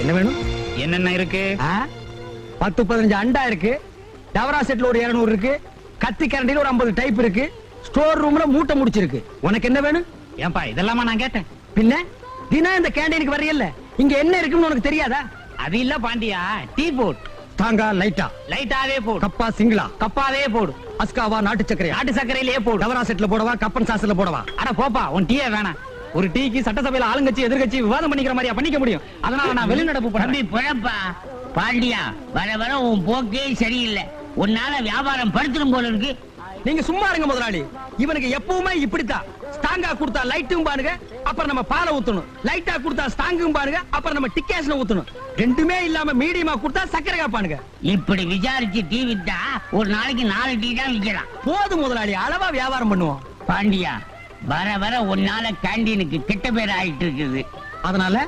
என்ன வேணும்? என்னென்ன இருக்கு? பத்து பதினஞ்சு அண்டா இருக்கு. டவரா செட்ல ஒரு இருநூறு இருக்கு. கத்தி கரண்டில ஒரு ஐம்பது டைப் இருக்கு. ஸ்டோர் ரூம்ல மூட்டை முடிச்சிருக்கு. உனக்கு என்ன வேணும்? ஏன்பா இதெல்லாமா நான் கேட்டேன். பின்ன தினம் இந்த கேண்டீனுக்கு வரையல்ல இங்க என்ன இருக்குன்னு உனக்கு தெரியாதா? அது இல்ல பாண்டியா டீ போட். தாங்கா லைட்டா. லைட்டாவே போடு. கப்பா சிங்கிளா? கப்பாவே போடு. அஸ்காவா நாட்டு சக்கரையா நாட்டு சர்க்கரையிலே போடு. டவரா செட்ல போடவா கப்பன் சாஸ்ல போடவா? அட போப்பா உன் டீயே வேணாம் ஒரு டீக்கு சட்டசபையில ஆளுங்கட்சி எதிர்கட்சி விவாதம் பண்ணிக்கிற மாதிரியா பண்ணிக்க முடியும். அதனால நான் வெளிநடப்பு பண்ணி பிழப்பா. பாண்டியா வர வர உன் போக்கே சரியில்லை. உன்னால வியாபாரம் படுத்துடும் போல இருக்கு. நீங்க சும்மா இருங்க முதலாளி. இவனுக்கு எப்பவுமே இப்படித்தான். ஸ்டாங்கா கொடுத்தா லைட்டும் பாருங்க அப்புறம் நம்ம பாலை ஊத்தணும். லைட்டா கொடுத்தா ஸ்டாங்கும் பாருங்க அப்புறம் நம்ம டிக்கேஷன் ஊத்தணும். ரெண்டுமே இல்லாம மீடியமா கொடுத்தா சக்கரை காப்பானுங்க. இப்படி விசாரிச்சு டீ வித்தா ஒரு நாளைக்கு நாலு டீ தான் விக்கலாம் போதும் முதலாளி அளவா வியாபாரம் பண்ணுவோம். பாண்டியா வர வர உன்னால கேண்டீனுக்கு கெட்ட பேர் ஆயிட்டு இருக்குது. அதனால?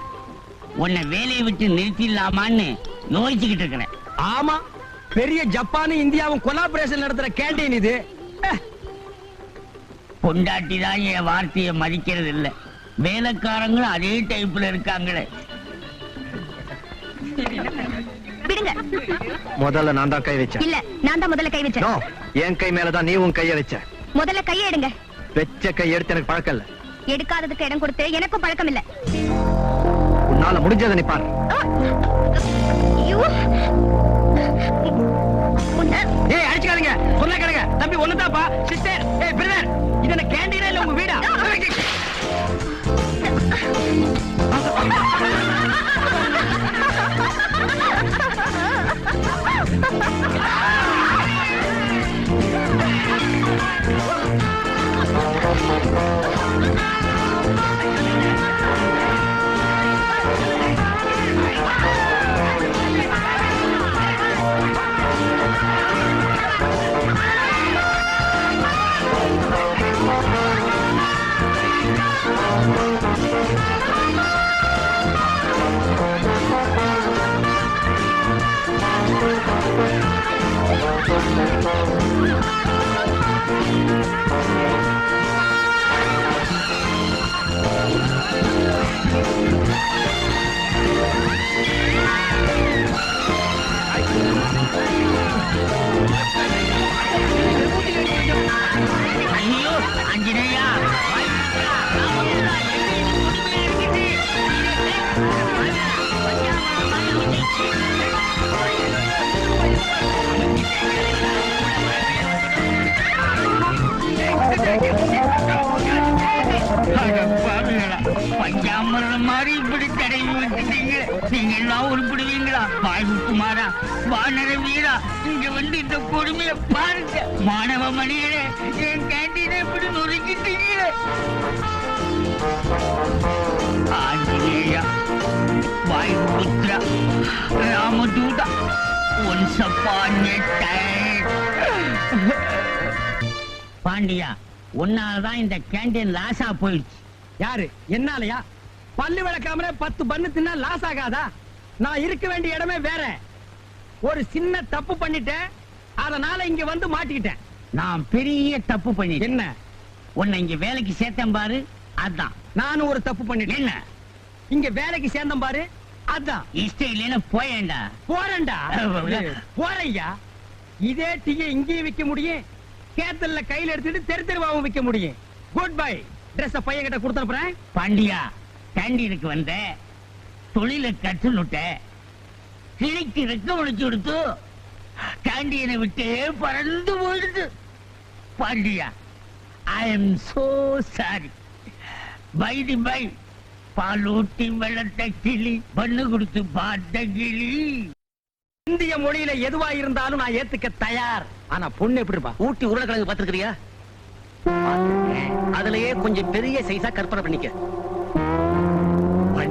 உன்னை வேலையை விட்டு நிறுத்திடலாமான்னு யோசிச்சுக்கிட்டு இருக்கிறேன். ஆமா பெரிய ஜப்பானும் இந்தியாவும் கொலாபரேஷன் நடத்துற கேண்டீன் இது. பொண்டாட்டி தான் என் வார்த்தையை மதிக்கிறது இல்ல வேலைக்காரங்களும் அதே டைப்ல இருக்காங்களே. விடுங்க. முதல்ல நான் தான் கை வச்சேன். இல்ல நான் தான் முதல்ல கை வச்சேன். நோ என் கை மேலதான் நீ உன் கைய வச்ச. முதல்ல கையை எடுங்க. வெச்ச கை எடுத்து எனக்கு பழக்கம் இல்ல. எடுக்காததுக்கு இடம் கொடுத்து எனக்கும் பழக்கம் இல்ல. உன்னால முடிஞ்சதை நீ பாரு. ஆ! ஐயோ! உன்னை- ஏய் அடிச்சுக்காதீங்க. சொன்ன கேளுங்க. தம்பி ஒண்ணுதாப்பா சிஸ்டர் ஏய் பிரதர் இது என்ன கேண்டீனா இல்ல உங்க வீடா? பஞ்சாமரம் மாதிரி இப்படி தடவி விட்டுட்டீங்க நீங்க எல்லாம் உருப்பிடுவீங்களா? வாய் குமாரா வானர வீரா இங்க வந்து இந்த கொடுமைய பாருங்க. மாணவ மணிகளே என் கேண்டீனை இப்படி நொறுக்கிட்டீங்க. ஆஞ்சநேயா வாயுபுத்ரா ராமதூதா ஒன்ஸ் அப்பான் பாண்டியா உன்னாலதான் இந்த கேண்டீன் லாஸா போயிடுச்சு. யாரு? என்னாலயா? பல்லு விளக்காமலே பத்து பண்ணு தின்னா லாஸ் ஆகாதா? நான் இருக்க வேண்டிய இடமே வேற. ஒரு சின்ன தப்பு பண்ணிட்டேன். அதனால இங்க வந்து மாட்டிக்கிட்டேன். நான் பெரிய தப்பு பண்ணிட்டேன். என்ன? உன்னை இங்க வேலைக்கு சேர்த்தேன் பாரு. அதான். நானும் ஒரு தப்பு பண்ணிட்டேன். என்ன? இங்க வேலைக்கு சேர்ந்தேன் பாரு. அதான். இஷ்டம் இல்லைன்னு போயேன்டா போறேன்டா. போறையா இதே டீயை இங்கேயும் விக்க முடியும். கேத்தல்ல கையில எடுத்துட்டு தெரு தெருவாவும் விக்க முடியும். குட் பை ட்ரெஸ் பையன் கிட்ட கொடுத்துறேன் பாண்டியா. கேண்டீனுக்கு வந்த தொழிலை கற்றுனுட்ட கிழிக்கு ரெக்க முடிச்சு கொடுத்து கேண்டீனை விட்டு பறந்து போயிடுது. Pandiya I am so sorry by the by பாலூட்டி வெள்ளத்தை கிளி பண்ணு கொடுத்து பார்த்த கிளி. இந்திய மொழியில எதுவா இருந்தாலும் நான் ஏத்துக்க தயார். ஆனா பொண்ணு எப்படி இருப்பா ஊட்டி உருளைக்கிழங்கு பாத்துருக்கிறியா அதுலயே கொஞ்சம் பெரிய சைஸா கற்பனை பண்ணிக்க.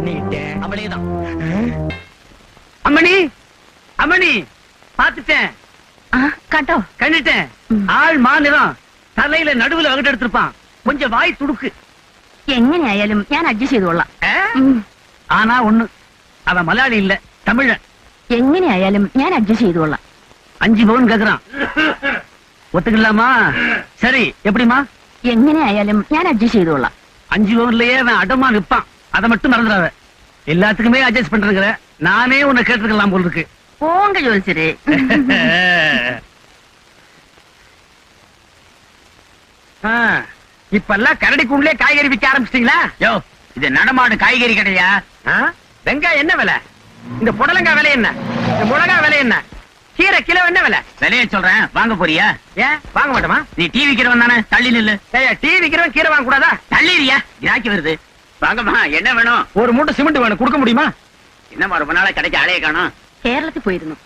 பண்ணிட்டேன் அவளேதான் அம்மணி அம்மணி பாத்துட்டேன் ஆ, காட்டோ கண்டுட்டேன் ஆள் மாநிலம் தலையில நடுவுல வகுட்டு எடுத்திருப்பான் கொஞ்சம் வாய் துடுக்கு എങ്ങനെയായാലും ഞാൻ അഡ്ജസ്റ്റ് ചെയ്തോളാം ஆ? ഉം. ஆனா ஒண்ணு அவன் மலையாளி இல்ல தமிழன் എങ്ങനെയായാലും ഞാൻ അഡ്ജസ്റ്റ് ചെയ്തോളാം அஞ்சு பவுன் கேக்குறான் ஒத்துக்கலாமா சரி எப்படிமா എങ്ങനെ ആയാലും ഞാൻ അഡ്ജസ്റ്റ് ചെയ്തോളാം அஞ்சு பவுன்லயே அவன் அடமா நிப்பான் அதை மட்டும் மறந்துடாத. எல்லாத்துக்குமே அட்ஜஸ்ட் பண்றதுங்கிற நானே உன்னை கேட்டுக்கலாம் போல் இருக்கு. போங்க இப்ப எல்லாம் கரடி கூண்டுலே காய்கறி விற்க ஆரம்பிச்சிட்டீங்களா? யோ இது நடமாடு காய்கறி கடையா? வெங்காயம் என்ன விலை? இந்த புடலங்காய் விலை என்ன? இந்த மிளகா விலை என்ன? கீரை கிலோ என்ன விலை? விலைய சொல்றேன். வாங்க போறியா? ஏன்? வாங்க மாட்டோமா? நீ டிவி விக்கிறவன் தானே? தள்ளி நில்லு. டிவி விக்கிறவன் கீரை வாங்க கூடாதா தள்ளிடுறியா கிராக்கி வருது. வாங்கம்மா என்ன வேணும் ஒரு மூட்டை சிமெண்ட் வேணும் கொடுக்க முடியுமா என்னம்மா ரொம்ப நாளா கிடைக்க ஆளைய காணும் കേരളത്തിൽ പോയിരുന്നു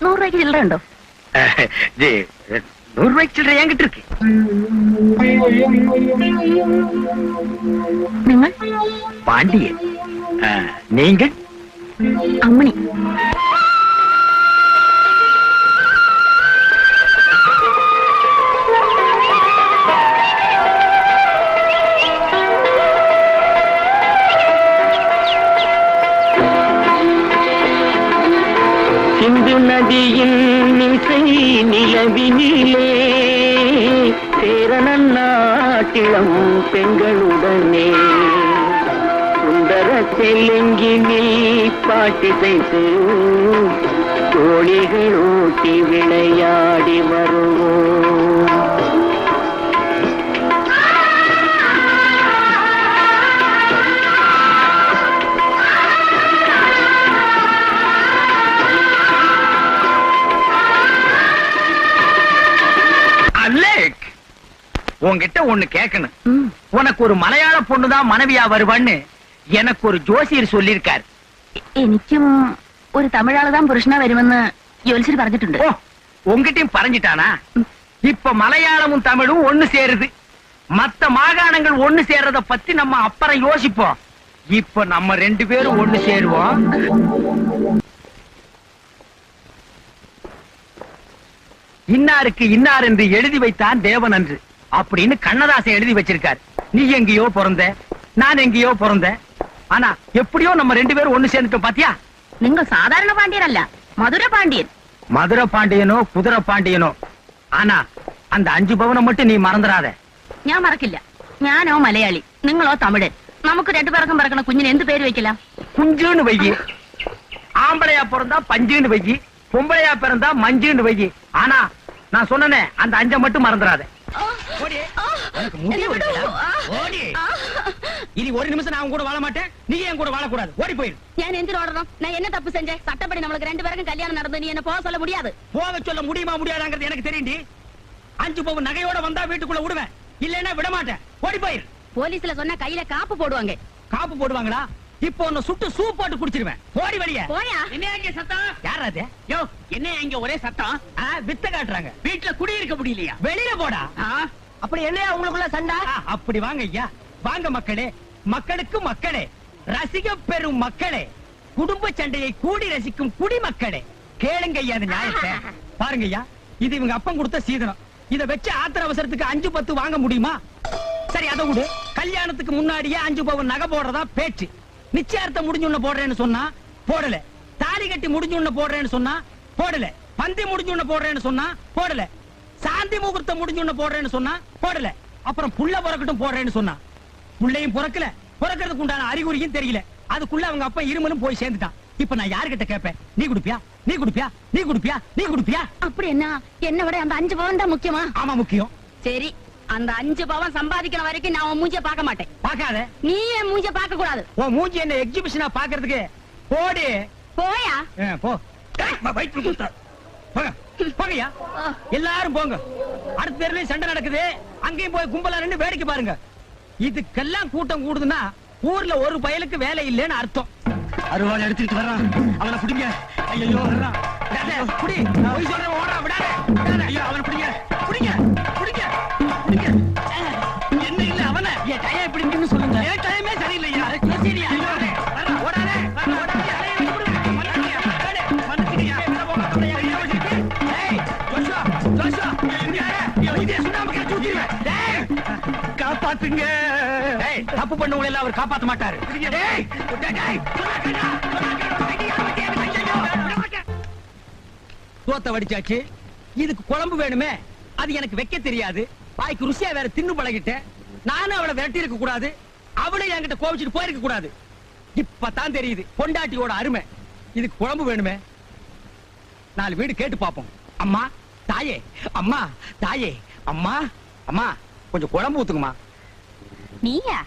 നൂറ് രൂപയ്ക്ക് ചില്ലറ ഉണ്ടോ இது, நூறு ரூபாய்க்கு சில்லறை என்கிட்ட இருக்கு നിങ്ങൾ பாண்டியன் ஆ, நீங்கள் അമ്മണി சிந்து இசை நிலவினிலே சேரணன் நாட்டிளம் பெண்களுடனே. சுந்தர தெலுங்கினில் பாட்டிசைத்து தோழிகள் ஊட்டி விளையாடி வருவோம். உன்கிட்ட ஒண்ணு கேட்கணும் ഉം. உனக்கு ஒரு மலையாள பொண்ணுதான் மனைவியா வருவான்னு எனக்கு ஒரு ஜோசியர் சொல்லியிருக்காரு എനിക്കും ഒരു തമിഴാള് താൻ പുരുഷനാ വരുമെന്ന് ജോലിച്ചർ പറഞ്ഞിട്ടുണ്ട് ஓ உங்ககிட்டயும் பறஞ்சிட்டானா இப்ப மலையாளமும் தமிழும் ஒண்ணு சேருது மத்த மாகாணங்கள் ஒண்ணு சேர்றத பத்தி நம்ம அப்புறம் யோசிப்போம் இப்ப நம்ம ரெண்டு பேரும் ஒண்ணு சேருவோம் இன்னாருக்கு இன்னார் என்று எழுதி வைத்தான் தேவன் அன்று அப்படின்னு கண்ணதாசன் எழுதி வச்சிருக்கார் நீ எங்கேயோ பிறந்த நான் எங்கேயோ பிறந்தேன் ஆனா எப்படியோ நம்ம ரெண்டு பேரும் ஒண்ணு சேர்ந்துட்டோம் பாத்தியா നിങ്ങൾ സാധാരണ പാണ്ഡ്യനല്ല മധുര പാണ്ഡ്യൻ மதுரை பாண்டியனோ குதிரை பாண்டியனோ ஆனா அந்த அஞ்சு பவனை மட்டும் நீ மறந்துடாத ഞാൻ മറക്കില്ല ഞാനോ മലയാളി നിങ്ങളോ തമിഴൻ നമുക്ക് രണ്ടുപേർക്കും പറക്കണ കുഞ്ഞിന് എന്ത് പേര് വെക്കലാം குஞ்சுன்னு வையி ஆம்பளையா பிறந்தா பஞ்சுன்னு வையி பொம்பளையா பிறந்தா மஞ்சுன்னு வையி ஆனா நான் சொன்னனே அந்த அஞ்ச மட்டும் மறந்துடாத ஓடி. உனக்கு முடிய விடுடா ஓடி. நீ என் கூட நான் என்ன தப்பு செஞ்சேன்? சட்டப்படி நம்மளுக்கு ரெண்டு பேருக்கும் கல்யாணம் நடந்து நீ என்ன போக சொல்ல முடியாது. போக சொல்ல முடியுமா முடியாதாங்கிறது எனக்கு தெரியும்டி அஞ்சு பவுன் நகையோட வந்தா வீட்டுக்குள்ள விடுவேன். இல்லைன்னா விட ஓடி போயிரு. போலீஸ்ல சொன்னா கையில காப்பு போடுவாங்க. காப்பு போடுவாங்களா? இப்போ உன்னை சுட்டு சூப் போட்டு குடிச்சிருவேன். ஓடி வெளிய. போயா? என்ன இங்க சத்தம்? யார் அது? யோ என்ன இங்க ஒரே சத்தம்? வித்த காட்டுறாங்க. வீட்டுல குடியிருக்க முடியலையா? வெளியில போடா? அப்படி என்னையா உங்களுக்குள்ள சண்டை? அப்படி வாங்க ஐயா. வாங்க மக்களே. மக்களுக்கு மக்களே. ரசிக பெறும் மக்களே. குடும்ப சண்டையை கூடி ரசிக்கும் குடிமக்களே. கேளுங்க ஐயா அந்த நியாயத்தை. பாருங்க ஐயா இது இவங்க அப்பன் கொடுத்த சீதனம். இத வச்சு ஆத்திர அவசரத்துக்கு அஞ்சு பத்து வாங்க முடியுமா? சரி அதை விடு. கல்யாணத்துக்கு முன்னாடியே அஞ்சு பவுன் நகை போடுறதா பேச்சு. நிச்சயார்த்தம் முடிஞ்சுன்னு போடுறேன்னு சொன்னா போடல. தாலி கட்டி முடிஞ்சுன்னு போடுறேன்னு சொன்னா போடல. பந்தி முடிஞ்சுன்னு போடுறேன்னு சொன்னா போடல. சாந்தி முகூர்த்தம் முடிஞ்சுன்னு போடுறேன்னு சொன்னா போடல. அப்புறம் புள்ள பிறக்கட்டும் போடுறேன்னு சொன்னா. புள்ளையும் பிறக்கல. பிறக்கிறதுக்கு உண்டான அறிகுறியும் தெரியல. அதுக்குள்ள அவங்க அப்பா இருமலும் போய் சேர்ந்துட்டான். இப்ப நான் யாருகிட்ட கேட்பேன் நீ குடுப்பியா? நீ குடுப்பியா? நீ குடுப்பியா? நீ குடுப்பியா? அப்படி என்ன என்ன விட அந்த அஞ்சு பவன் தான் முக்கியமா? ஆமா முக்கியம். சரி. அந்த அஞ்சு பவன் சம்பாதிக்கிற வரைக்கும் நான் உன் மூஞ்ச பார்க்க மாட்டேன். பாக்காத நீ என் மூஞ்ச பார்க்க கூடாது. உன் மூஞ்சி என்ன எக்ஸிபிஷனா பாக்குறதுக்கு போடி. போயா? போ. டேய், வ- வயித்துல குத்த. போங்க. போங்கய்யா. எல்லாரும் போங்க. அடுத்த தெருலயும் சண்டை நடக்குது. அங்கேயும் போய் கும்பலா நின்னு வேடிக்கை பாருங்க. இதுக்கெல்லாம் கூட்டம் கூடுதுன்னா ஊர்ல ஒரு பயலுக்கு வேலை இல்லைன்னு அர்த்தம். அருவாள் எடுத்துக்கிட்டு வர்றான். அவனை பிடிங்க. ஐயோ வர்றான். புடி போய் சொல்றேன் ஓடுறான். விடாதே. விடாதே. ஐயோ அவனை பிடிங்க. பிடிங்க. காப்பாத்துங்க. தப்பு பண்ணவங்களை எல்லாம் அவர் காப்பாத்த மாட்டாரு. சோத்த வடிச்சாச்சு. இதுக்கு குழம்பு வேணுமே? அது எனக்கு வைக்க தெரியாது. வாய்க்கு ருசியா வேற தின்னு பழகிட்டேன். நானும் அவளை விரட்டி இருக்க கூடாது. அவளும் என்கிட்ட கோவிச்சுட்டு போயிருக்க கூடாது. இப்பதான் தெரியுது பொண்டாட்டியோட அருமை. இதுக்கு குழம்பு வேணுமே? நாலு வீடு கேட்டு பாப்போம் அம்மா தாயே அம்மா தாயே அம்மா அம்மா கொஞ்சம் குழம்பு ஊத்துக்குமா நீயா.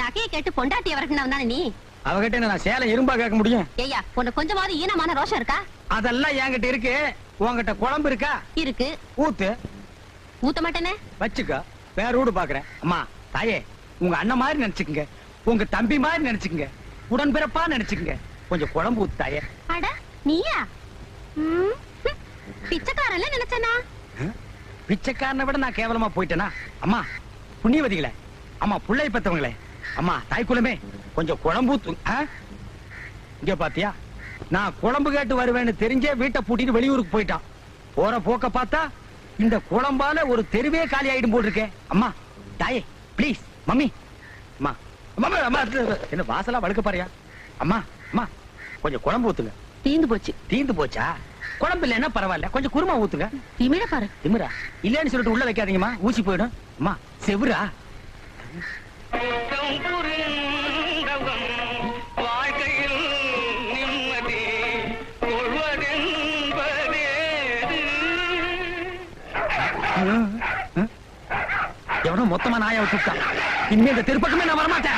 நகையை கேட்டு பொண்டாட்டி வரைக்கும் தானே நீ? அவகிட்ட நான் சேலை இரும்பா கேட்க முடியும்? ஏய்யா உனக்கு கொஞ்சமாவது ஈனமான ரோஷம் இருக்கா? அதெல்லாம் என்கிட்ட இருக்கு. உன்கிட்ட குழம்பு இருக்கா? இருக்கு. ஊத்து. ஊத்த மாட்டேனே? வச்சுக்க. வேற வீடு பாக்குறேன். அம்மா தாயே உங்க அண்ணன் மாதிரி நினைச்சுக்குங்க. உங்க தம்பி மாதிரி நினைச்சுக்குங்க. உடன்பிறப்பா நினைச்சுக்குங்க. கொஞ்சம் குழம்பு ஊத்து தாயே அட நீயா. பிச்சைக்காரன்ல நினைச்சனா? பிச்சைக்காரனை விட நான் கேவலமா போயிட்டேனா? அம்மா புண்ணியவதிகளே. அம்மா புள்ளை பெத்தவங்களே. அம்மா தாய்க்குலமே கொஞ்சம் குழம்பு? இங்க பாத்தியா? நான் குழம்பு கேட்டு வருவேன்னு தெரிஞ்சே வீட்டை பூட்டிட்டு வெளியூருக்கு போயிட்டான். போற போக்க பார்த்தா இந்த குழம்பால ஒரு தெருவே காலி ஆயிடும் போட்டிருக்கேன் அம்மா தாயே ப்ளீஸ் மம்மி அம்மா. அம்மா அம்மா என்ன வாசலா வழுக்க பாரியா. அம்மா அம்மா. கொஞ்சம் குழம்பு ஊத்துங்க. தீந்து போச்சு. தீந்து போச்சா? குழம்பு இல்லைன்னா பரவாயில்ல. கொஞ்சம் குருமா ஊத்துங்க. திமிர பாரு. திமிரா. இல்லன்னு சொல்லிட்டு உள்ள வைக்காதீங்கம்மா. ஊசி போயிடும். அம்மா செவுரா எவனோ மொத்தமா நாயா விட்டுட்டான். இனிமே இந்த திருப்பக்கமே நான் வரமாட்டேன்.